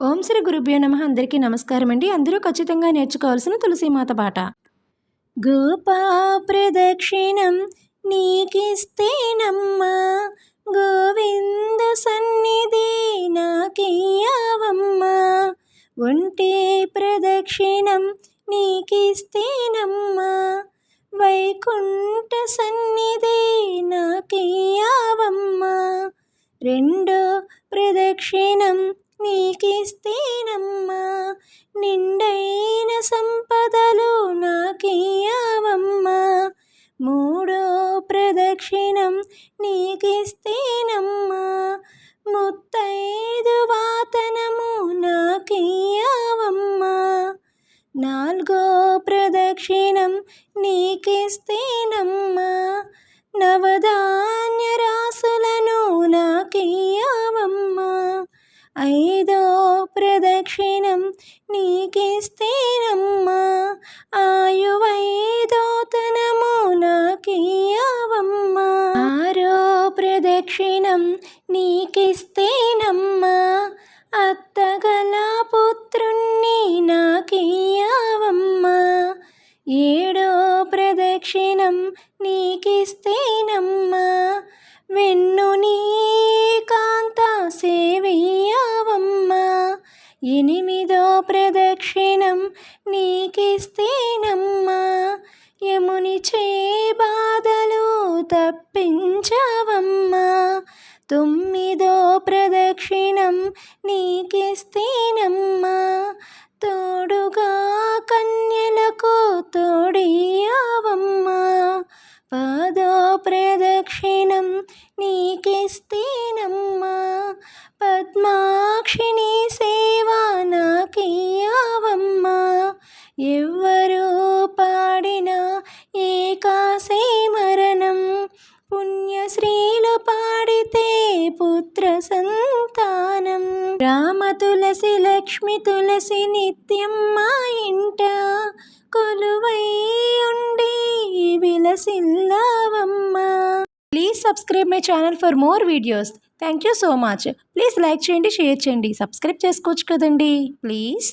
ఓం శ్రీ గురుభ్యో నమ. అందరికీ నమస్కారం అండి. అందరూ ఖచ్చితంగా నేర్చుకోవాల్సిన తులసీమాత పాట. గోపా ప్రదక్షిణం నీకిస్తేనమ్మా గోవింద సన్నిధి నాకియ్యావమ్మా. ఒంటే ప్రదక్షిణం నీకిస్తేనమ్మా వైకుంఠ సన్నిధి నాకియ్యావమ్మా. రెండో ప్రదక్షిణం నీకిస్తేనమ్మా నిండైన సంపదలు నాకియ్యావమ్మా. మూడో ప్రదక్షిణం నీకిస్తేనమ్మా ముత్తైదు వాతనము నాకియ్యావమ్మా. నాలుగో ప్రదక్షిణం నీకిస్తేనమ్మా నవధాన్య రాసులను నాకియ్యావమ్మా. ఐదో ప్రదక్షిణం నీకిస్తేనమ్మా. ఆయువైదోతనము నాకియ్యావమ్మా. ఆరో ప్రదక్షిణం నీకిస్తేనమ్మా. అత్తగల పుత్రుణ్ణి నాకియ్యావమ్మా. ఏడో ప్రదక్షిణం నీకిస్తే ఎనిమిదో ప్రదక్షిణం నీకిస్తేనమ్మా. యముని చే బాధలు తప్పించవమ్మా. తొమ్మిదో ప్రదక్షిణం నీకిస్తేనమ్మా. తోడుగా కన్యలకు తోడియావమ్మా. పదో ప్రదక్షిణం నీ పుత్ర సంతానం రామ తులసి లక్ష్మి తులసి నిత్యం మా ఇంట. కొలువై ఉండి విలసిల్లావమ్మా. Please subscribe my channel for more videos thank you so much please like చేయండి షేర్ చేయండి. సబ్స్క్రైబ్ చేసుకోవచ్చు కదండి. ప్లీజ్